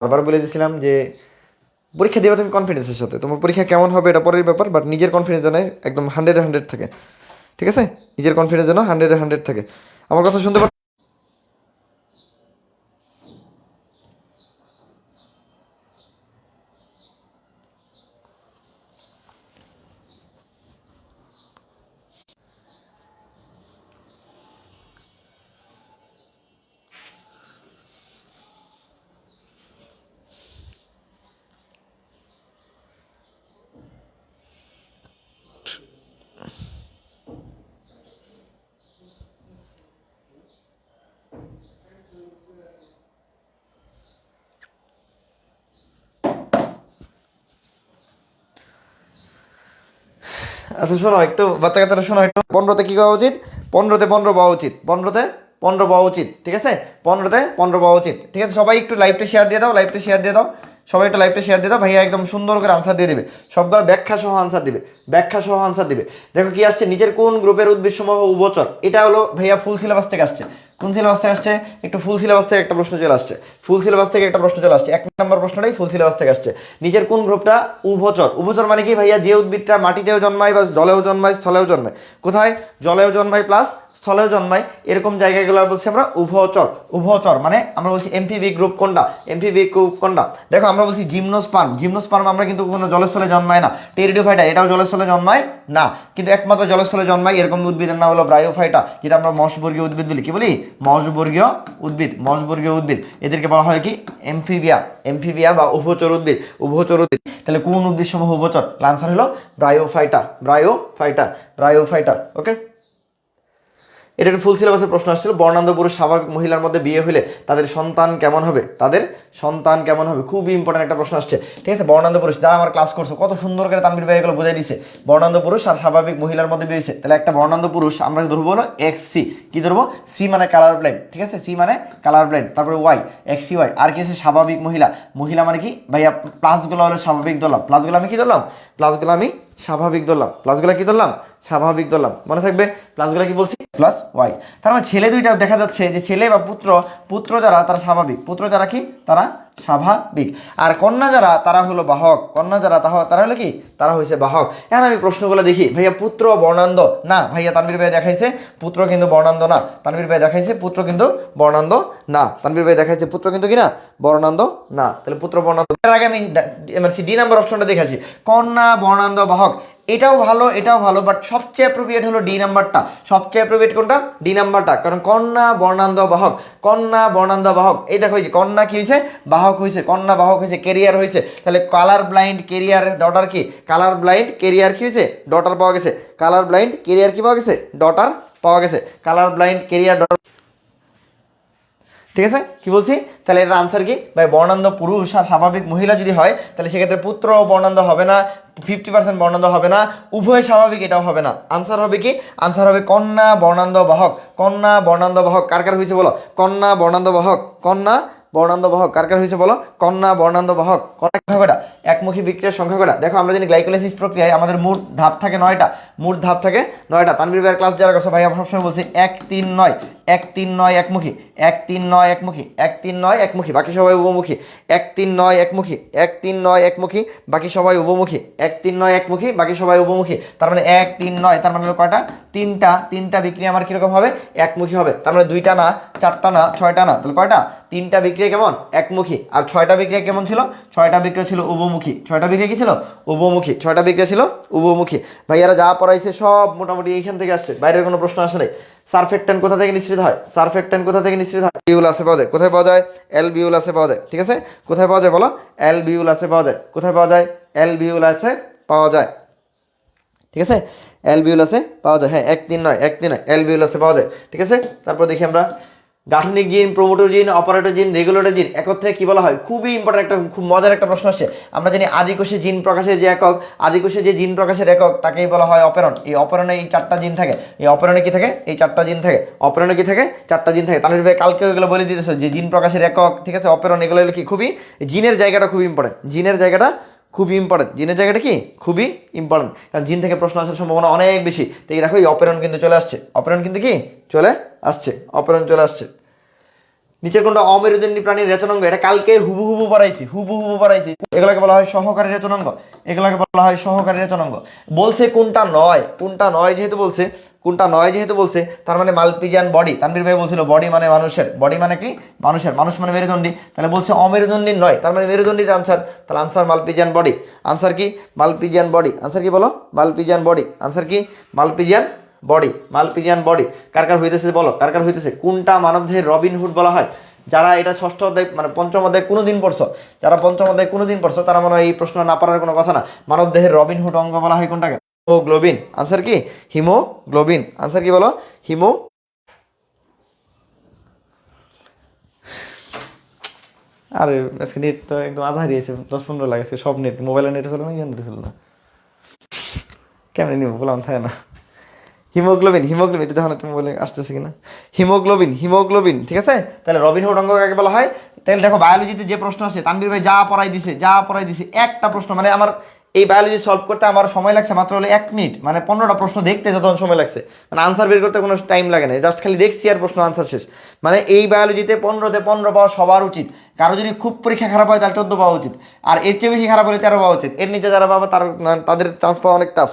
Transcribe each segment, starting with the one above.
আবার বলে দিয়েছিলাম যে, পরীক্ষা দেবে তুমি কনফিডেন্সের সাথে। তোমার পরীক্ষা কেমন হবে এটা পরের ব্যাপার বাট নিজের কনফিডেন্স যেন একদম হান্ড্রেড হান্ড্রেড থাকে। ঠিক আছে? নিজের কনফিডেন্স যেন হান্ড্রেড হান্ড্রেড থাকে। আমার কথা শুনতে পাচ্ছ? আচ্ছা শোনো একটু বাচ্চা কাচ্চারা, শোনো একটু। পনেরোতে কী পাওয়া উচিত? পনেরোতে পনেরো পাওয়া উচিত। পনেরোতে পনেরো পাওয়া উচিত, ঠিক আছে? পনেরোতে পনেরো পাওয়া উচিত, ঠিক আছে? সবাই একটু লাইভটা শেয়ার দিয়ে দাও লাইভটা শেয়ার দিয়ে দাও। সবাই একটু লাইভটা শেয়ার দিয়ে দাও, ভাইয়া একদম সুন্দর করে আনসার দিয়ে দেবে। সবগুলো ব্যাখ্যা সহ আনসার দিবে ব্যাখ্যা সহ আনসার দিবে। দেখো কি আসছে, নিজের কোন গ্রুপের উদ্ভিদ সমূহ উপচর এটা হলো ভাইয়া ফুল সিলেবাস থেকে আসছে। কোন সিলেবাস আসছে? একটু ফুল সিলেবাস থেকে একটা প্রশ্ন চলে আসছে। ফুল সিলেবাস থেকে একটা প্রশ্ন চলে আসছে। এক নম্বর প্রশ্নটাই ফুল সিলেবাস থেকে আসছে। নিজের কোন গ্রুপটা? উভচর। উভচর মানে কি ভাইয়া? যে উদ্ভিদটা মাটিতেও জন্মায় বা জলেও জন্মায়, স্থলেও জন্মায়। কোথায়? জলেও জন্মায় প্লাস স্থলেও জন্মায়। এরকম জায়গাগুলো বলছি আমরা উভচর। উভচর মানে আমরা বলছি এমপিভি গ্রুপ কোনটা? এমপিভি গ্রুপ কোনটা? দেখো, আমরা বলছি জিমনোস্পার্ম জিমনোস্পার্ম আমরা কিন্তু কোনো জলস্থলে জন্মায় না। টেরিডোফাইটা এটাও জলস্থলে জন্মায় না। কিন্তু একমাত্র জলস্থলে জন্মায় এরকম উদ্ভিদের নাম হলো ব্রায়োফাইটা যেটা আমরা মশবর্গীয় উদ্ভিদ বলি। কি বলি? মশবর্গীয় উদ্ভিদ মশবর্গীয় উদ্ভিদ। এদেরকে বলা হয় কি? এমফিবিয়া এমফিবিয়া বা উভচর উদ্ভিদ। উভচর উদ্ভিদ। তাহলে কোন উদ্ভিদ সমূহ উভচর আনসার হলো ব্রায়োফাইটা ব্রায়োফাইটা ব্রায়োফাইটা ওকে এটা একটা ফুল সিলেবাসের প্রশ্ন আসছিল বর্ণান্ধ পুরুষ স্বাভাবিক মহিলার মধ্যে বিয়ে হলে তাদের সন্তান কেমন হবে? তাদের সন্তান কেমন হবে? খুবই ইম্পর্টেন্ট একটা প্রশ্ন আসছে। ঠিক আছে বর্ণান্ধ পুরুষ যারা আমার ক্লাস করছ, কত সুন্দর করে তানবির ভাই এগুলো বুঝাই দিছে। বর্ণান্ধ পুরুষ আর স্বাভাবিক মহিলার মধ্যে বিয়ে হয়েছে। তাহলে একটা বর্ণান্ধ পুরুষ আমরা ধরবো হলো এক্স সি কি ধরবো? সি মানে কালার ব্লাইন্ড ঠিক আছে? সি মানে কালার ব্লাইন্ড তারপরে ওয়াই এক্স সি ওয়াই আর কি আছে? স্বাভাবিক মহিলা। মহিলা মানে কি? ভাইয়া প্লাসগুলো হলো স্বাভাবিক ধরলাম প্লাসগুলো আমি কি ধরলাম? প্লাসগুলো আমি স্বাভাবিক ধরলাম। প্লাসগুলো কি ধরলাম? স্বাভাবিক ধরলাম। মনে থাকবে? প্লাসগুলো কি বলছি? প্লাস ওয়াই তার মানে ছেলে দুইটা দেখা যাচ্ছে যে ছেলে বা পুত্র পুত্র যারা, তারা স্বাভাবিক। পুত্র যারা কি? তারা স্বাভাবিক। আর কন্যা যারা, তারা হলো বাহক। কন্যা যারা, তাহ তারা হলো কি? তারা হয়েছে বাহক। এখন আমি প্রশ্নগুলো দেখি। ভাইয়া, পুত্র বর্ণান্দ না, ভাইয়া তানবীর ভাই দেখাইছে পুত্র কিন্তু বর্ণান্দ না। তানবীর ভাই দেখাইছে পুত্র কিন্তু বর্ণান্দ না। তানবীর ভাই দেখাইছে পুত্র কিন্তু কি না বর্ণান্ধ না। তাহলে পুত্র বর্ণান্দ এর আগে আমি এমআরসি ডি নাম্বার অপশনটা দেখাচ্ছি কন্যা বর্ণান্দ বাহক। এটাও ভালো এটাও ভালো বাট সবচেয়ে অ্যাপ্রোপ্রিয়েট হলো ডি নাম্বারটা সবচেয়ে অ্যাপ্রোপ্রিয়েট কোনটা? ডি নাম্বারটা কারণ কন্যা, বর্ণান্ধ, বাহক। কন্যা, বর্ণান্ধ, বাহক। এই দেখো যে কন্যা কি হয়েছে বাহক হয়েছে কন্যা, বাহক হয়েছে কেরিয়ার হয়েছে তাহলে কালার ব্লাইন্ড কেরিয়ার ডটার কি? কালার ব্লাইন্ড কেরিয়ার কি হয়েছে ডটার পাওয়া গেছে। কালার ব্লাইন্ড কেরিয়ার কি পাওয়া গেছে? ডটার পাওয়া গেছে। কালার ব্লাইন্ড কেরিয়ার ডটার ঠিক আছে? কি বলছি? তাহলে এটার আনসার কি? ভাই, বর্ণান্ধ পুরুষ আর স্বাভাবিক মহিলা যদি হয়, তাহলে সেক্ষেত্রে পুত্র বর্ণান্ধ হবে না ফিফটি পার্সেন্ট বর্ণান্ধ হবে না, উভয় স্বাভাবিক এটাও হবে না। আনসার হবে কি? আনসার হবে কন্যা বর্ণান্ধ বাহক। কন্যা বর্ণান্ধ বাহক, কার কার হয়েছে বলো? কন্যা বর্ণান্ধ বাহক, কন্যা বর্ণান্ধ বাহক, কার কার হয়েছে বলো? কন্যা বর্ণান্ধ বাহক। কটা একমুখী বিক্রিয়ার সংখ্যা কটা দেখো, আমরা জানি গ্লাইকোলাইসিস প্রক্রিয়ায় আমাদের মোট ধাপ থাকে নয়টা। মোট ধাপ থাকে নয়টা। তানবির ভাইয়ের ক্লাস যারা করছে, ভাই, আমরা সবসময় বলছি এক, তিন, নয়। এক তিন নয় একমুখী, এক তিন নয় একমুখী, এক তিন নয় একমুখী, বাকি সবাই উপমুখী, এক তিন নয় একমুখী, এক তিন নয় একমুখী, বাকি সবাই উপমুখী, এক তিন নয় একমুখী, বাকি সবাই উপমুখী, তার মানে এক তিন নয়, তার মানে কয়টা? তিনটা তিনটা বিক্রি আমার কীরকম হবে? একমুখী হবে, তার মানে দুইটা না, চারটা না, ছয়টা না, তাহলে কয়টা? তিনটা বিক্রিয়া কেমন? একমুখী, আর ছয়টা বিক্রিয়া কেমন ছিল? ছয়টা বিক্রিয়া ছিল উভমুখী ছয়টা বিক্রিয়া কী ছিল? উভমুখী ছয়টা বিক্রিয়া ছিল উভমুখী ভাইয়ারা যা পড়াইছে সব মোটামুটি এইখান থেকে আসছে, বাইরের কোনো প্রশ্ন আসে নাই। সারফেক্টান কোথা থেকে নিঃসৃত হয়? সারফেক্টান কোথা থেকে নিঃসৃত হয়? বিউল আছে পাওয়া যায়। কোথায় পাওয়া যায়? এল বিউল আছে পাওয়া যায়। ঠিক আছে? কোথায় পাওয়া যায় বলো? এল বিউল আছে পাওয়া যায়। কোথায় পাওয়া যায়? এল বিউল আছে পাওয়া যায়। ঠিক আছে? এল বিউল আছে পাওয়া যায়। হ্যাঁ এক দিন নয়, এক দিন নয়। আছে পাওয়া যায়। ঠিক আছে? তারপর দেখি আমরা। গাঠনিক জিন প্রোমোটর জিন অপারেটর জিন রেগুলেটর জিন একত্রে কি বলা হয়? খুবই ইম্পর্টেন্ট একটা, খুব মজার একটা প্রশ্ন আসছে আমরা জানি আদিকোষে জিন প্রকাশের যে একক, আদিকোষে যে জিন প্রকাশের একক, তাকেই বলা হয় অপেরণ এই অপেরণে এই চারটা জিন থাকে। এই অপেরণে কি থাকে? এই চারটা জিন থাকে। অপেরণে কি থাকে? চারটা জিন থাকে। তাহলে ভাই কালকে এগুলো বলে দিতেছে যে জিন প্রকাশের একক, ঠিক আছে? অপেরণ এগুলো কি? খুবই জিনের জায়গাটা খুবই ইম্পর্টেন্ট জিনের জায়গাটা খুবই ইম্পর্টেন্ট জিনের জায়গাটা কি? খুবই ইম্পর্টেন্ট কারণ জিন থেকে প্রশ্ন আসার সম্ভাবনা অনেক বেশি। তো এই দেখো, এই অপেরণ কিন্তু চলে আসছে। অপেরণ কিন্তু কি? চলে আসছে। অপেরণ চলে আসছে। নিচের কোনটা অমেরুদণ্ডী প্রাণীর রেচনাঙ্গ। এটা কালকে হুবু হুবু পড়াইছি হুবু হুবু পড়াইছি এগুলোকে বলা হয় সহকারী রেচনাঙ্গ। এগুলোকে বলা হয় সহকারী রেচনাঙ্গ। বলছে কোনটা নয় কোনটা নয় যেহেতু বলছে কোনটা নয় যেহেতু বলছে, তার মানে মালপিজিয়ান বডি তানবীর ভাই বলছিল বডি মানে মানুষের। বডি মানে কি? মানুষের। মানুষ মানে মেরুদণ্ডী। তাহলে বলছে অমেরুদণ্ডী নয়। তার মানে মেরুদণ্ডীর আনসার তাহলে আনসার মালপিজিয়ান বডি আনসার কি? মালপিজিয়ান বডি আনসার কি বলো? মালপিজিয়ান বডি আনসার কি? মালপিজিয়ান বডি মালপিজিয়ান বডি কার কার হইতেছে বলো? কার কার হইতেছে? কোনটা মানবদেহের রবিনহুড বলা হয়? যারা এটা ষষ্ঠ অধ্যায় মানে পঞ্চম অধ্যায় কোনো দিন পড়ছো, যারা পঞ্চম অধ্যায় কোনো দিন পড়ছো, তারা মনে হয় এই প্রশ্ন না পারার কোনো কথা না। মানবদেহের রবিনহুড অঙ্গ বলা হয় কোনটাকে? হিমোগ্লোবিন। আনসার কি? হিমোগ্লোবিন। আনসার কি বলো? হিমো আরে, আজকে নেট তো একদম আধা হারিয়েছে দশ পনেরো লাগেছে সব নেট মোবাইলের নেট ছিল না ইয়ে নেট ছিল না। কেমন নিব বললাম থাকে না। হিমোগ্লোবিন হিমোগ্লোবিন, এটা দেখুন একটা মোবাইলে আসতেছে কিনা। হিমোগ্লোবিন হিমোগ্লোবিন, ঠিক আছে? তাহলে রবিন হুড অঙ্গ কাকে বলা হয়? তাহলে দেখো বায়োলজিতে যে প্রশ্ন আছে তানবীর ভাই যা পড়াই দিছে, যা পড়াই দিছে, একটা প্রশ্ন মানে আমার এই বায়োলজি সলভ করতে আমার সময় লাগছে মাত্র হলো এক মিনিট মানে পনেরোটা প্রশ্ন দেখতে যতক্ষণ সময় লাগছে। মানে আনসার বের করতে কোনো টাইম লাগে না। জাস্ট খালি দেখছি আর প্রশ্ন আনসার শেষ। মানে এই বায়োলজিতে পনেরোতে পনেরো পাওয়া সবার উচিত। কারও যদি খুব পরীক্ষা খারাপ হয় তাহলে চোদ্দ পাওয়া উচিত। আর এর চেয়ে বেশি খারাপ হলে তেরো পাওয়া উচিত। এর নিচে যারা পাবে তার তাদের চান্স পাওয়া অনেক টাফ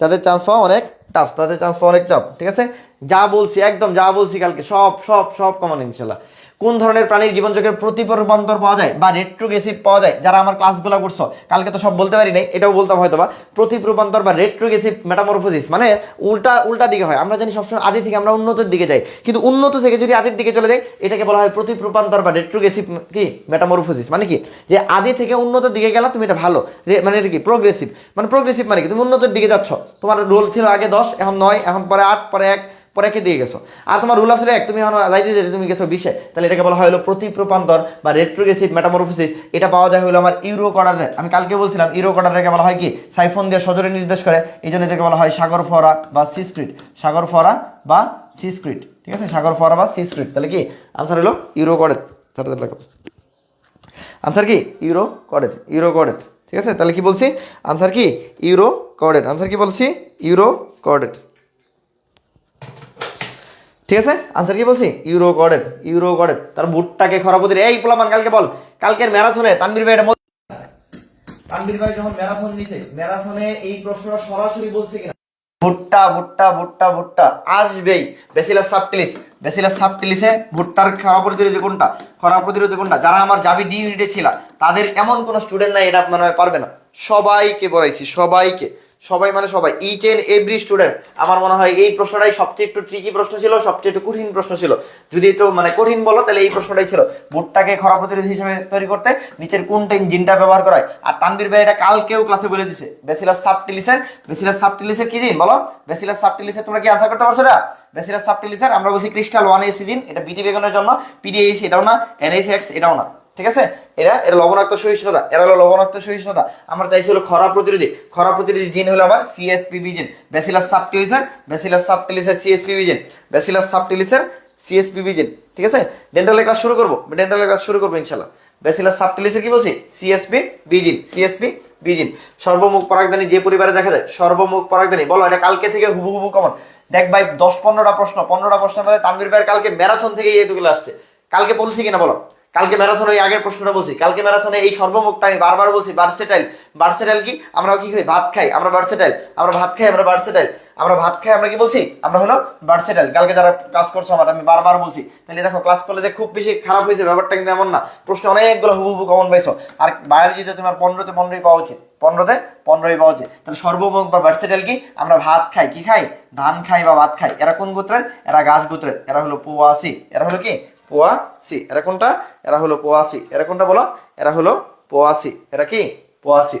তাদের চান্স পাওয়া অনেক টাফ তাদের চান্স পাওয়া অনেক চাপ ঠিক আছে? যা বলছি, একদম যা বলছি কালকে, সব সব সব কমন ইনশাল্লাহ। কোন ধরনের প্রাণীর জীবনচক্রের প্রতিরূপান্তর পাওয়া যায় বা রেট্রোগেসিভ পাওয়া যায়? যারা আমার ক্লাসগুলো করছ, কালকে তো সব বলতে পারি নাই, এটাও বলতাম হয়তো বা প্রতিরূপান্তর বা রেট্রোগেসিভ মেটামরফোসিস মানে উল্টা উল্টা দিকে হয়। আমরা জানি সবসময় আদি থেকে আমরা উন্নতির দিকে যাই। কিন্তু উন্নত থেকে যদি আদির দিকে চলে যাই, এটাকে বলা হয় প্রতিরূপান্তর বা রেট্রোগেসিভ কি? মেটামরফোসিস মানে কি? যে আদি থেকে উন্নত দিকে গেলা, তুমি এটা ভালো। মানে এটা কি? প্রোগ্রেসিভ মানে প্রোগ্রেসিভ মানে কি? তুমি উন্নতির দিকে যাচ্ছ। তোমার রোল ছিল আগে দশ এখন নয়, এখন পরে আট, পরে এক, পরে একে দিয়ে গেছো। আর তোমার রুল আসলে এক তুমি এখন যাইতে যেতে তুমি গেছো বিশে। তাহলে এটাকে বলা হয় হলো প্রতিপ্রপান্তর বা রেট্রোগেসিভ মেটামরফোসিস এটা পাওয়া যায় হলো আমার ইউরো কর্ডারে আমি কালকে বলছিলাম, ইউরো কর্ডারকে বলা হয় কি? সাইফোন দিয়ে সজরে নির্দেশ করে। এই জন্য এটাকে বলা হয় সাগর ফরা বা সিস্ক্রিট। সাগর ফরা বা সিস্ক্রিট। ঠিক আছে? সাগর ফরা বা সিস্ক্রিট। তাহলে কি? আনসার হলো ইউরো কর্ডেট আনসার কি? ইউরো কর্ডেট ইউরো কর্ডেট ঠিক আছে? তাহলে কি বলছি? আনসার কি? ইউরো কর্ডেট আনসার কি বলছি? ইউরো কর্ডেট ঠিক আছে? আনসার কি বলছি? ইউরো কর্ডেট ইউরো কর্ডেট তার বুটটাকে খরাপতির এই পোলামান কালকে বল। কালকের ম্যারাথনে তানবীর ভাই এটা তানবীর ভাই যখন ম্যারাথন নিছে, ম্যারাথনে এই প্রশ্নটা সরাসরি বলছে কিনা? ভুট্টা ভুট্টা ভুট্টা ভুট্টা আসবেই। বেসিলাস সাবটিলিস বেসিলাস সাবটিলিসে ভুট্টার খরা প্রতিরোধী কোনটা? খরা প্রতিরোধী কোনটা? যারা আমার জাবি ডি ইউনিটে ছিল, তাদের এমন কোনো স্টুডেন্ট নাই, এটা হয় পারবে না। সবাইকে পড়াইছি, সবাইকে। সবাই মানে সবাই। ইচ এন্ড এভরি স্টুডেন্ট আমার মনে হয় এই প্রশ্নটাই সবচেয়ে একটু ট্রিকি প্রশ্ন ছিল, সবচেয়ে একটু কঠিন প্রশ্ন ছিল। যদি একটু মানে কঠিন বলো, তাহলে এই প্রশ্নটাই ছিল। ভুট্টাকে খরা প্রতিরোধী হিসেবে তৈরি করতে নিচের কোনটা ইঞ্জিনটা ব্যবহার করা হয়? আর তানবির ভাই এটা কালকেও ক্লাসে বলে দিছে। বেসিলাস সাবটিলিসের বেসিলাস সাবটিলিসের কি দিন? বলো। বেসিলাস সাবটিলিসের তোমরা কি আনসার করতে পারছ না বেসিলাস সাবটিলিসের আমরা বলছি ক্রিস্টাল ওয়ান এসি দিন। এটা বিটি বেগুনের জন্য। পিডিএইচ এটাও না এনএইচ এক্স এটাও না। ঠিক আছে? এরা এটা লবণাক্ত সহিষ্ণুতা, এরা হলো লবণাক্ত সহিষ্ণুতা। আমরা চাইছি হলো খরা প্রতিরোধী। খরা প্রতিরোধী জিন হলো আমার সিএসপিবি জিন। ব্যাসিলাস সাবটিলিসের ব্যাসিলাস সাবটিলিসের সিএসপিবি জিন। ব্যাসিলাস সাবটিলিসের সিএসপিবি জিন। ঠিক আছে? ডেন্টালের ক্লাস শুরু করব। ডেন্টালের ক্লাস শুরু করব, ইনশাল্লাহ। ব্যাসিলাস সাবটিলিসের কি বলছি? সিএসপি বিজিন সিএসপি বিজিন সর্বমুখ পরাগদানি যে পরিবারে দেখা যায়, সর্বমুখ পরাগদানি বলো, এটা কালকে থেকে হুবু হুবু কমন দেখ ভাই, দশ পনেরোটা প্রশ্ন। পনেরোটা প্রশ্নের মধ্যে তানভীর ভাইয়ের কালকে ম্যারাথন থেকে এইটুকুলো আসছে। কালকে বলছি কিনা বলো? কালকে ম্যারাথন ওই আগের প্রশ্নটা বলছি। কালকে ম্যারাথনে এই সর্বমুখটা আমি বারবার বলছি বার্সেটাইল বার্সেটাইল কি? আমরা কি খাই? ভাত খাই। আমরা বার্সেটাইল আমরা ভাত খাই, আমরা বার্সেটাইল আমরা ভাত খাই, আমরা কি বলছি? আমরা হলো বার্সেটাইল কালকে যারা ক্লাস করছ আমার আমি বারবার বলছি। তাহলে দেখো ক্লাস করলে যে খুব বেশি খারাপ হয়েছে, ব্যাপারটা কিন্তু এমন না। প্রশ্ন অনেকগুলো হুবু হুবু কমন পাইছো। আর বায়োলজিতে তোমার পনেরোতে পনেরোই পাওয়া উচিত। পনেরোতে পনেরোই পাওয়া উচিত। তাহলে সর্বমুখ বা ভার্সেটাইল কি? আমরা ভাত খাই। কি খাই? ধান খাই বা ভাত খাই। এরা কোন গোত্রের? এরা গাছ গোত্রের। এরা হলো পোয়াশি এরা হলো কি? পোয়াশি এরা কোনটা? এরা হলো পোয়াশি এরা কোনটা বলো? এরা হলো পোয়াশি এরা কি? পোয়াশি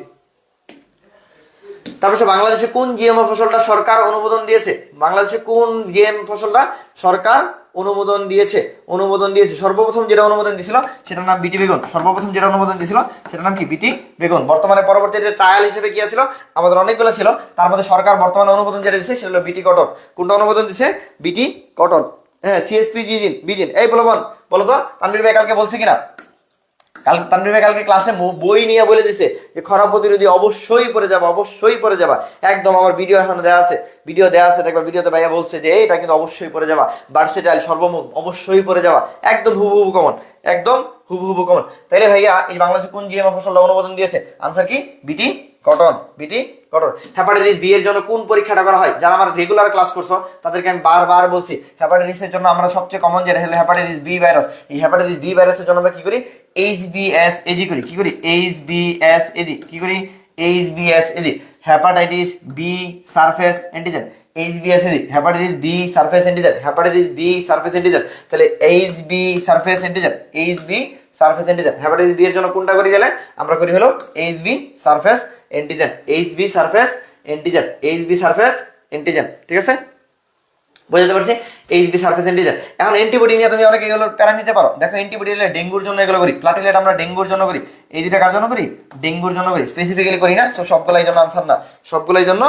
তারপর বাংলাদেশে কোন জিএমও ফসলটা সরকার অনুমোদন দিয়েছে? বাংলাদেশে কোন জিএম ফসলটা সরকার অনুমোদন দিয়েছে? অনুমোদন দিয়েছে। সর্বপ্রথম যেটা অনুমোদন দিয়েছিল, সেটার নাম বিটি বেগুন। সর্বপ্রথম যেটা অনুমোদন দিয়েছিল, সেটার নাম কি? বিটি বেগুন। বর্তমানে পরবর্তীতে ট্রায়াল হিসেবে কি ছিল আমাদের অনেকগুলো ছিল। তার মধ্যে সরকার বর্তমানে অনুমোদন যেটা দিয়েছে, সেটা হলো বিটি কটন। কোনটা অনুমোদন দিয়েছে? বিটি কটন। হ্যাঁ সিএসপি জিজিন বিজিন এই বলো বোন, বলো তো, তানভীর ভাই কালকে বলছে কিনা? কাল, তানভীর ভাই কালকে ক্লাসে বই নিয়ে বলে দিছে যে, খরা প্রতিরোধী অবশ্যই পড়ে যাবা, অবশ্যই পড়ে যাবা। একদম আমার ভিডিও এখন দেওয়া আছে ভিডিও দেওয়া আছে, দেখবা ভিডিওতে ভাইয়া বলছে যে এটা কিন্তু অবশ্যই পড়ে যাবা। ভার্সেটাইল সর্বমুখ অবশ্যই পড়ে যাবা। একদম হুবু হুবু কমন একদম হুবু হুবু কমন তাইলে ভাইয়া, এই বাংলাদেশে কোন জিএম ফসল অনুমোদন দিয়েছে? আনসার কি? বিটি কটন। বিটি? কটন। হ্যাপাটাইটিস বি এর জন্য কোন পরীক্ষাটা করা হয়? যারা আমার রেগুলার ক্লাস করছ, তাদেরকে আমি বারবার বলছি হ্যাপাটাইটিস এর জন্য আমরা সবচেয়ে কমন যেটা হলো হ্যাপাটাইটিস বি ভাইরাস এই হ্যাপাটাইটিস বি ভাইরাসের জন্য আমরা কি করি? এইচ বি এস এজি করি। কি করি? এইচ বি এস এজি কি করি? H B S A G hepatitis B surface antigen H B S A G hepatitis B surface antigen hepatitis B surface antigen তাহলে H B surface antigen H B surface antigen hepatitis B এর জন্য কোনটা করি গেলে? আমরা করি হলো H B surface antigen H B surface antigen H B surface antigen ঠিক আছে? বুঝতে পারছি? এইচ বি সার্ফেস অ্যান্টিজেন এখন অ্যান্টিবডি নিয়ে তুমি অনেক এগুলো প্যারা নিতে পারো। দেখো অ্যান্টিবডি হলে ডেঙ্গুর জন্য এগুলো করি। প্লাটিলেট আমরা ডেঙ্গুর জন্য করি। এই দুটা কার জন্য করি? ডেঙ্গুর জন্য করি। স্পেসিফিক্যালি করি না। সো সবগুলাই জন্য আনসার না। সবগুলাই জন্য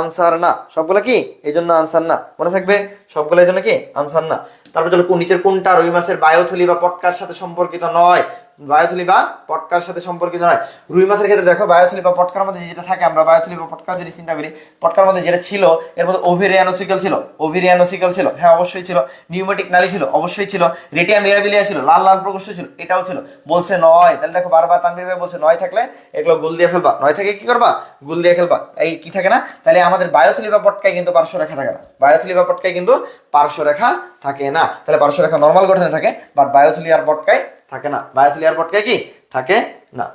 আনসার না। সবগুলো কি? এই জন্য আনসার না। মনে থাকবে? সবগুলোর জন্য কি? আনসার না। তারপর চলো নিচের কোনটা রুই মাছের বায়োথলি বা পটকার সাথে সম্পর্কিত নয়। বায়োথলি বা পটকার সাথে সম্পর্কিত নয়। রুই মাছের ক্ষেত্রে দেখো, বায়োথলি বা পটকার মধ্যে যেটা থাকে, আমরা বায়োথলি বা পটকার যদি চিন্তা করি, পটকার মধ্যে যেটা ছিল, এর মধ্যে ওভিরিয়ানোসিকল ছিল ওভিরিয়ানোসিকল ছিল হ্যাঁ অবশ্যই ছিল নিউমেটিক নালি ছিল, অবশ্যই ছিল রেটিয়া মিরাবিলিয়া ছিল, লাল লাল প্রকোষ্ঠ ছিল, এটাও ছিল, বলছে নয়। তাহলে দেখো, বারবার তানবির ভাই বলছে নয় থাকলে এগুলো গুল দিয়ে ফেলবা। নয় থেকে কি করবা? গুল দিয়ে ফেলবা। এই কি থাকে না? তাহলে আমাদের বায়োথলি বা পটকায় কিন্তু পার্শ্ব রেখা থাকে না। বায়োথলি বা পটকায় কিন্তু পার্শ্ব রেখা থাকে না। তাহলে পার্শ্ব রেখা নর্মাল গঠনে থাকে বাট বায়োথলি আর পটকায় থাকে না। বায়াতুল এয়ারপোর্টকে কি থাকে না।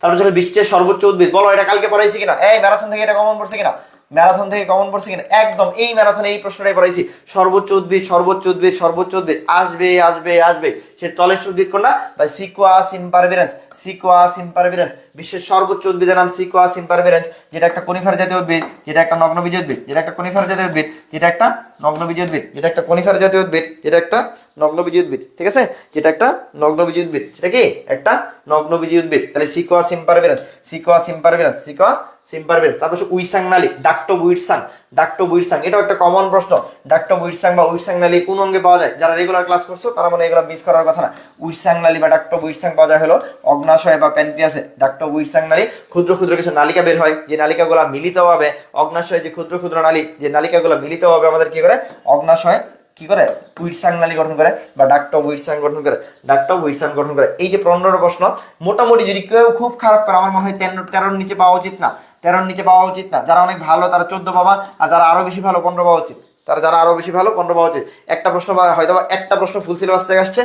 তারপর চলো বিশ্বের সর্বোচ্চ উদ্ভিদ। বলো, এটা কালকে পড়াইছি কিনা? এই ম্যারাথন থেকে এটা কমন পড়ছে কিনা? ম্যারাথন থেকে কমন পড়ছে কিনা? একদম, এই ম্যারাথনে এই প্রশ্নটাই পড়াইছি সর্বোচ্চ উদ্ভিদ সর্বোচ্চ উদ্ভিদ সর্বোচ্চ উদ্ভিদ। আসবে আসবে আসবে। সে টলেস্ট উদ্ভিদ কোনটা? বা সিকোয়াস ইম্পারভিরেন্স সিকোয়াস ইম্পারভিরেন্স বিশ্বের সর্বোচ্চ উদ্ভিদের নাম সিকোয়াস ইম্পারভিরেন্স যেটা একটা কনিফার জাতীয় উদ্ভিদ, যেটা একটা নগ্নবীজ উদ্ভিদ, যেটা একটা কনিফার জাতীয় উদ্ভিদ, যেটা একটা নগ্নবীজ উদ্ভিদ, যেটা একটা কনিফার জাতীয় উদ্ভিদ, যেটা একটা নগ্নবীজ উদ্ভিদ। ঠিক আছে? যেটা একটা নগ্নবীজ উদ্ভিদ। সেটা কি? একটা নগ্নবীজ উদ্ভিদ। তাহলে সিকোয়াস ইম্পারভিরেন্স সিকোয়াস ইম্পারভিরেন্স সিকোয়া সিম্পারভেল তারপর উইসাং নালী ডাক্টো বুইটসাং ডাক্টো বুইটসাং এটাও একটা কমন প্রশ্ন। ডাক্টো বুইটসাং বা উইসাং নালী কোন অঙ্গে পাওয়া যায়? যারা রেগুলার ক্লাস করছ, তারা মানে এগুলো মিস করার কথা না। উইসাং নালী বা ডাক্টো বুইটসাং পাওয়া যায় হলো অগ্নাশয় বা প্যানক্রিয়াসে ডাক্টো বুইটসাং নালী, ক্ষুদ্র ক্ষুদ্র কিছু নালিকা বের হয়, যে নালিকাগুলো মিলিতভাবে অগ্নাশয় যে ক্ষুদ্র ক্ষুদ্র নালী, যে নালিকাগুলো মিলিতভাবে আমাদের কি করে? অগ্নাশয় কি করে? উইটসাং নালী গঠন করে বা ডাক্টো উইটসাং গঠন করে। ডাক্টো উইটসাং গঠন করে। এই যে পনেরো প্রশ্ন, মোটামুটি যদি কেউ খুব খারাপ করে, আমার মনে হয় তেরো, তেরোর নিচে পাওয়া উচিত না। তেরোর নিচে পাওয়া উচিত না। যারা অনেক ভালো, তারা চোদ্দ পাবা, আর যারা আরও বেশি ভালো, পনেরো পাওয়া উচিত। তারা যারা আরও বেশি ভালো, পনেরো পাওয়া উচিত। একটা প্রশ্ন বা হয়তো একটা প্রশ্ন ফুল সিলেবাস থেকে আসছে,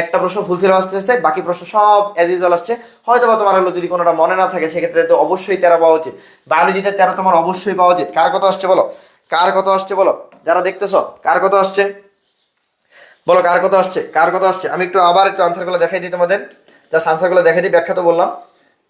একটা প্রশ্ন ফুল সিলেবাস থেকে আসছে, বাকি প্রশ্ন সব এজ ইউজুয়াল আসছে। হয়তো বা তোমার হলো যদি কোনোটা মনে না থাকে, সেক্ষেত্রে তো অবশ্যই তেরো পাওয়া উচিত। বায়োলজিতে তেরো তোমার অবশ্যই পাওয়া উচিত। কার কত আসছে বলো? কার কত আসছে বলো? যারা দেখতেছ, কার কথা আসছে? বলো, কার কথা আসছে? কার কথা আসছে? আমি একটু আবার একটু আনসারগুলো দেখাই দিই তোমাদের। জাস্ট আনসারগুলো দেখাই দিই, ব্যাখ্যা তো বললাম।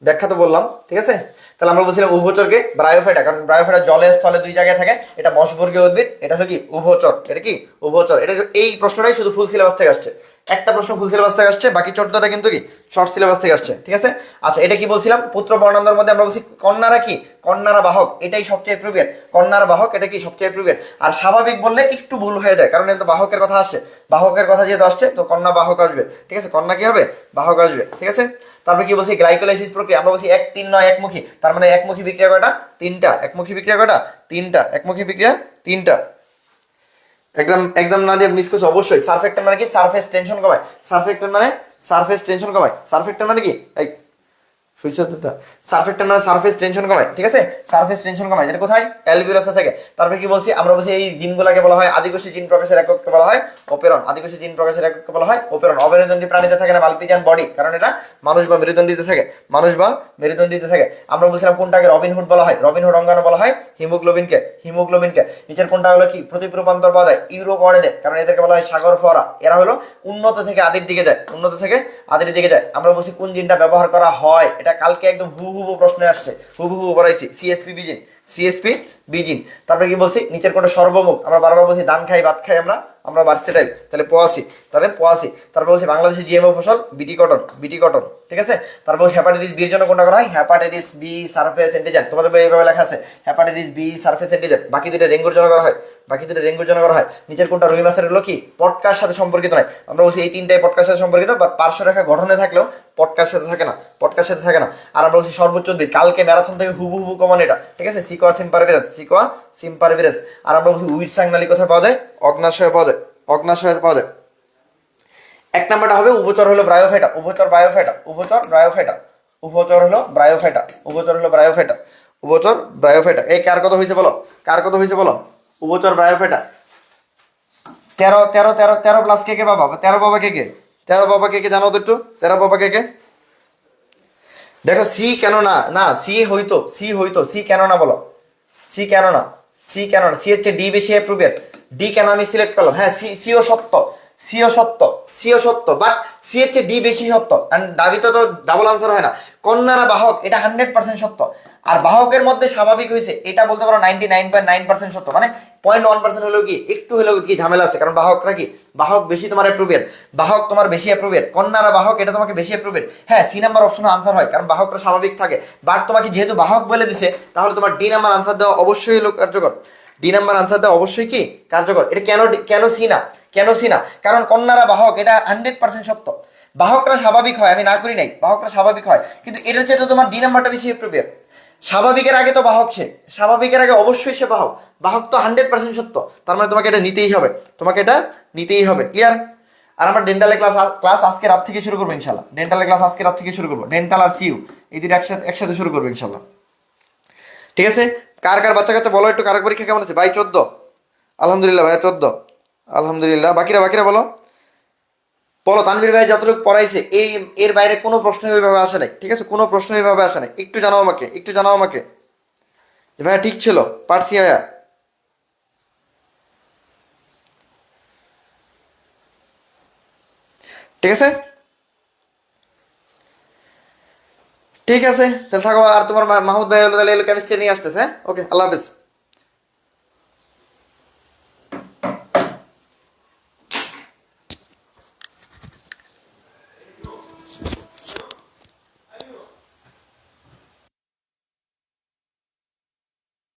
ব্যাখ্যা তো বললাম, ঠিক আছে? তাহলে আমরা বলছিলাম উভচরকে ব্রায়োফাইটা কারণ ব্রায়োফাইটা জলে, স্থলে দুই জায়গায় থাকে, এটা মশবর্গীয় উদ্ভিদ, এটা হলো কি উভচর, এটা কি উভচর? এটা এই প্রশ্নটাই শুধু ফুল সিলেবাস থেকে আসছে। একটা প্রশ্ন ফুল সিলেবাস থেকে আসছে, বাকি চোদ্দটা কিন্তু কি? শর্ট সিলেবাস থেকে আসছে, ঠিক আছে? আচ্ছা এটা কি বলছিলাম? পুত্র বর্ণান্তর মধ্যে আমরা বলছি কন্যারা কি? কন্যারা বাহক, এটাই সবচেয়ে প্রিভিয়ার কন্যারা বাহক, এটা কি সবচেয়ে প্রিভিয়ার আর স্বাভাবিক বললে একটু ভুল হয়ে যায়, কারণ এটা বাহকের কথা আসছে। বাহকের কথা যেহেতু আসছে, তো কন্যা বাহক আসবে, ঠিক আছে? কন্যা কি হবে? বাহক আসবে, ঠিক আছে? তারপরে কি বলছি? গ্লাইকোলাইসিস প্রক্রিয়া, আমরা বলছি এক, তিন, নয়, একমুখী। তার মানে একমুখী বিক্রিয়া কয়টা? তিনটা। একমুখী বিক্রিয়া কয়টা? তিনটা। একমুখী বিক্রিয়া তিনটা। একদম একদম না দিয়ে মিস করছে, অবশ্যই। সারফেক্টর মানে কি? সারফেস টেনশন কমায়। সারফেক্টর মানে সারফেস টেনশন কমায়। সারফেক্টর মানে কি? এই সারফেক্টর মানে সারফেস টেনশন কমায়, ঠিক আছে? সারফেস টেনশন কমায়। যেটা কোথায়? অ্যালভিউলাসে থাকে। তারপরে কি বলছি? আমরা বলছি এই জিনগুলোকে বলা হয় আদিবাসী জিন প্রকাশের একককে বলা হয় ওপেরন আদিবাসী জিন প্রকাশের একককে বলা হয় ওপেরন অমেরুদণ্ডী প্রাণীতে থাকে না, মালপিজিয়ান বডি কারণ এটা মানুষ বা মেরুদণ্ডীতে থাকে। মানুষ বা মেরুদণ্ডীতে থাকে। আমরা বলছিলাম কোনটাকে রবিনহুড বলা হয়? রবিনহুড অঙ্গাণু বলা হয় হিমোগ্লোবিনকে হিমোগ্লোবিনকে। নিচের কোনটা হলো কি? প্রতি রূপান্তর পাওয়া যায় ইউরোকর্ডে কারণ এদেরকে বলা হয় সাগর ফোয়ারা। এরা হলো উন্নত থেকে আদির দিকে যায়, উন্নত থেকে আদির দিকে যায়। আমরা বলছি কোন জিনটা ব্যবহার করা হয়? এটা কালকে একদম হু হু প্রশ্নে আসছে। হু হু হু বলাইছি সিএসপি বিজিন তারপরে কি বলছি? নিচের কোনটা সর্বমুখ আমরা বারবার বলছি, ধান খাই, ভাত খাই আমরা আমরা ভার্সেটাইল তাহলে পোয়াশি তাহলে পোয়াশি তারপর বলছি, বাংলাদেশে জিএমও ফসল বিটি কটন বিটি কটন ঠিক আছে? তারপর বলছি হ্যাপাটাইটিস বির জন্য কোনটা করা হয়? হ্যাপাটাইটিস বি সারফেস এন্টিজেন তোমাদের এইভাবে লেখা আছে হ্যাপাটাইটিস বি সারফেস এন্টিজেন বাকি দুটো ডেঙ্গুর জন্য করা হয়। বাকি দুটো ডেঙ্গুর জন্য করা হয়। নিচের কোনটা রুই মাছের হলো কি? পটকার সাথে সম্পর্কিত নয়। আমরা বলছি এই তিনটাই পটকার সাথে সম্পর্কিত বা পার্শ্বরেখা গঠনে থাকলেও পটকার সাথে থাকে না, পটকার সাথে থাকে না। আর আমরা বলছি সর্বোচ্চ উদ্ভিদ, কালকে ম্যারাথন থেকে হুবু হুবু কমন এটা। ঠিক আছে? সিকোয়া সিম্পারভিরাজ সিকোয়া সিম্পারভিরাজ আর আমরা বলছি উইট সাংনালি কোথায় পাওয়া যায়? অগ্নাশয়ে পাওয়া যায় অগ্নাশয়ে পাওয়া যায়। এক নাম্বারটা হবে উপচর হলো ব্রায়োফেটা উপচর বায়োফেটা উপচর ব্রায়োফেটা উপচর হলো ব্রায়োফেটা উপচর হলো ব্রায়োফেটা উপচর ব্রায়োফেটা এই কার কত হয়েছে বলো? কার কত হয়েছে বলো? উপচর ব্রায়োফেটা তেরো তেরো তেরো তেরো প্লাস কে কে বাবা তেরো বাবা কে কে? তেরো বাবা কে কে জানো তো একটু তেরো বাবা কে কে? দেখো সি কেন না না সি হইতো সি হইতো সি কেন না বলো? সি কেন না? সি কেন না? সি হচ্ছে ডি বেশি অ্যাপ্রোপ্রিয়েট ডি কেন আমি সিলেক্ট করলাম? হ্যাঁ সি সিও সত্য। সিও সত্য সিও সত্য বাট সি হচ্ছে ডি বেশি সত্য। কারণ দাবিতে তো ডাবল আনসার হয় না। কন্যারা বাহক, এটা হান্ড্রেড পার্সেন্ট সত্য। আর বাহকের মধ্যে স্বাভাবিক হয়েছে, এটা বলতে পারো ninety nine point nine percent সত্য। মানে পয়েন্ট ওয়ান পার্সেন্ট হলেও কি, একটু হলেও কি ঝামেলা আছে। কারণ বাহকরা কি, বাহক বেশি তোমার অ্যাপ্রোপ্রিয়েট বাহক তোমার বেশি অ্যাপ্রোপ্রিয়েট কন্যারা বাহক, এটা তোমাকে বেশি অ্যাপ্রোপ্রিয়েট হ্যাঁ সি নাম্বার অপশনে আনসার হয়, কারণ বাহকরা স্বাভাবিক থাকে। বাট তোমাকে যেহেতু বাহক বলে দিছে, তাহলে তোমার ডি নাম্বার আনসার দেওয়া অবশ্যই কার্যকর। ডি নাম্বার আনসার দেওয়া অবশ্যই কি? কার্যকর। এটা কেন কেন সি না? কেন সি না? কারণ কন্যারা বাহক, এটা হান্ড্রেড পার্সেন্ট সত্য। বাহকরা স্বাভাবিক হয়, আমি না করি নাই। বাহকরা স্বাভাবিক হয়। কিন্তু এটা চেয়ে তো তোমার ডি নাম্বারটা বেশি অ্যাপ্রোপ্রিয়েট স্বাভাবিকের আগে তো বাহক সে। স্বাভাবিকের আগে অবশ্যই সে বাহক। বাহক তো হান্ড্রেড পার্সেন্ট সত্য। তার মানে তোমাকে এটা নিতেই হবে। তোমাকে এটা নিতেই হবে। ক্লিয়ার আর আমরা ডেন্টালের ক্লাস ক্লাস আজকে রাত থেকে শুরু করব ইনশাল্লাহ ডেন্টালের ক্লাস আজকে রাত থেকে শুরু করব। ডেন্টাল আর সিউ এই দুটো একসাথে একসাথে শুরু করব ইনশাল্লাহ ঠিক আছে? কার কার বাচ্চা কাচ্চা বলো একটু, কার পরীক্ষা কেমন আছে? ভাই, চোদ্দ। আলহামদুলিল্লাহ ভাই চোদ্দ। আলহামদুলিল্লাহ। বাকিরা বাকিরা বলো। বলো, তানভীর ভাই যতটুকু পড়াইছে, এই, এর বাইরে কোনো প্রশ্ন এইভাবে আসে নাই, ঠিক আছে? কোনো প্রশ্ন এইভাবে আসে নাই। একটু জানাও আমাকে, একটু জানাও আমাকে। ভাইয়া, ঠিক ছিল। পারছি ভাইয়া। ঠিক আছে? ঠিক আছে তাহলে থাকো, আর তোমার মা- মাহমুদ ভাই হলো তাহলে কেমিস্ট্রি নিয়ে আসতেছে হ্যাঁ? ওকে আল্লাহ হাফিজ।